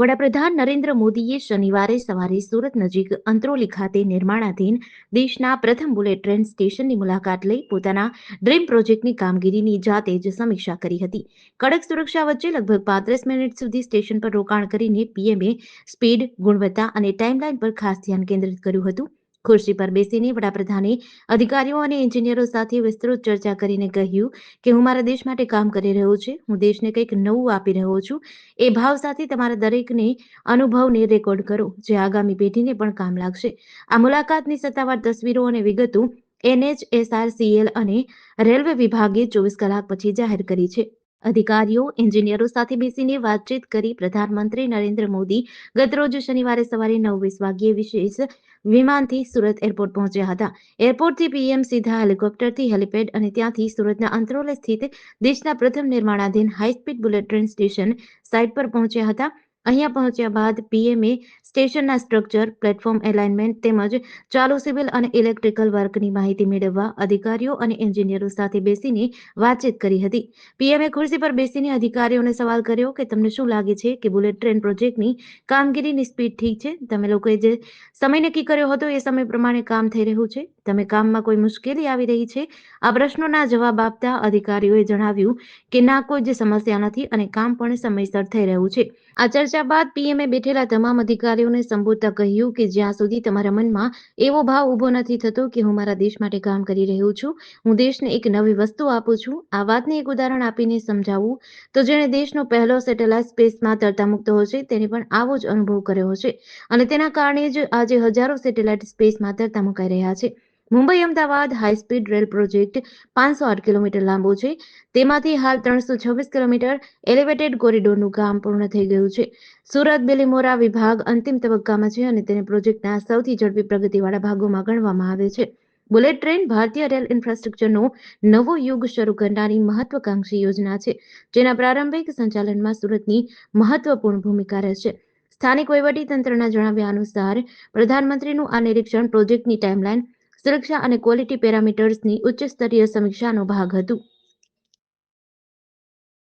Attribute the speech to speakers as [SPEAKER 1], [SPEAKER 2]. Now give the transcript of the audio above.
[SPEAKER 1] વડાપ્રધાન નરેન્દ્ર મોદીએ શનિવારે સવારે સુરત નજીક અંત્રોલી ખાતે નિર્માણાધીન દેશના પ્રથમ બુલેટ ટ્રેન સ્ટેશનની મુલાકાત લઈ પોતાના ડ્રીમ પ્રોજેક્ટની કામગીરીની જાતે જ સમીક્ષા કરી હતી. કડક સુરક્ષા વચ્ચે લગભગ પાંત્રીસ મિનિટ સુધી સ્ટેશન પર રોકાણ કરીને પીએમએ સ્પીડ, ગુણવત્તા અને ટાઈમલાઈન પર ખાસ ધ્યાન કેન્દ્રિત કર્યું હતું. ખુરશી પર બેસીને વડાપ્રધાને અધિકારીઓ અને એન્જિનિયરો સાથે વિસ્તૃત ચર્ચા કરીને કહ્યું કે હું મારા દેશ માટે કામ કરી રહ્યો છું, હું દેશને કંઈક નવું આપી રહ્યો છું, એ ભાવ સાથે તમારા દરેકને અનુભવને રેકોર્ડ કરો, જે આગામી પેઢીને પણ કામ લાગશે. આ મુલાકાતની સત્તાવાર તસવીરો અને વિગતો એનએચએસઆરસીએલ અને રેલવે વિભાગે ચોવીસ કલાક પછી જાહેર કરી છે. અધિકારીઓ, એન્જિનિયરો સાથે બેસીને વાતચીત કરી પ્રધાનમંત્રી નરેન્દ્ર મોદી ગતરોજ શનિવારે સવારે નવ વીસ વાગ્યે વિશેષ વિમાનથી સુરત એરપોર્ટ પહોંચ્યા હતા. એરપોર્ટથી પીએમ સીધા હેલિકોપ્ટરથી હેલિપેડ અને ત્યાંથી સુરતના અંતરોલે સ્થિત દેશના પ્રથમ નિર્માણાધીન high speed bullet train station site પર પહોંચ્યા હતા. અહીંયા પહોંચ્યા બાદ પીએમએ સ્ટેશનના સ્ટ્રક્ચર પ્લેટફોર્મ એલાઇનમેન્ટ તેમજ ચાલુ સિવિલ અને ઇલેક્ટ્રિકલ વર્કની માહિતી મેળવવા અધિકારીઓ અને એન્જિનિયરો સાથે બેસીને વાતચીત કરી હતી. પીએમએ ખુરશી પર બેસીને અધિકારીઓને સવાલ કર્યો કે તમને શું લાગે છે કે બુલેટ ટ્રેન પ્રોજેક્ટની કામગીરીની સ્પીડ ઠીક છે? તમે લોકોએ જે સમય નક્કી કર્યો હતો એ સમય પ્રમાણે કામ થઈ રહ્યું છે? તમે કામમાં કોઈ મુશ્કેલી આવી રહી છે? આ પ્રશ્નોના જવાબ આપતા અધિકારીઓએ જણાવ્યું કે ના, કોઈ જ સમસ્યા નથી અને કામ પણ સમયસર થઈ રહ્યું છે. આ ચર્ચા બાદ પીએમએ બેઠેલા તમામ અધિકારીઓને સંબોધતા કહ્યું કે જ્યાં સુધી તમારા મનમાં એવો ભાવ ઊભો નથી થતો કે હું મારા દેશ માટે કામ કરી રહ્યો છું, હું દેશને એક નવી વસ્તુ આપું છું, આ વાતને એક ઉદાહરણ આપીને સમજાવું, તો જેણે દેશનો પહેલો સેટેલાઇટ સ્પેસમાં તરતા મુક્તો હશે તેને પણ આવો જ અનુભવ કર્યો હશે અને તેના કારણે જ આજે હજારો સેટેલાઇટ સ્પેસમાં તરતા મુકાઈ રહ્યા છે. Mumbai Ahmedabad high speed rail project પાંચસો આઠ કિલોમીટર લાંબો છે. તેમાંથી હાલ ત્રણસો છવ્વીસ કિલોમીટર એલિવેટેડ કોરિડોરનું કામ પૂર્ણ થઈ ગયું છે. સુરત બેલીમોરા વિભાગ અંતિમ તબક્કામાં છે અને તેને પ્રોજેક્ટના સૌથી ઝડપી પ્રગતિવાળા ભાગોમાં ગણવામાં આવે છે. બુલેટ ટ્રેન ભારતીય રેલ ઇન્ફ્રાસ્ટ્રક્ચરનો નવો યુગ શરૂ કરનારી મહત્વકાંક્ષી યોજના છે, જેના પ્રારંભિક સંચાલનમાં સુરતની મહત્વપૂર્ણ ભૂમિકા રહેશે. સ્થાનિક તંત્રના જણાવ્યા અનુસાર, પ્રધાનમંત્રીનું આ નિરીક્ષણ પ્રોજેક્ટની ટાઈમલાઈન સુરક્ષા અને ક્વોલિટી પેરામીટર્સની ઉચ્ચ સ્તરીય સમીક્ષાનો ભાગ હતું.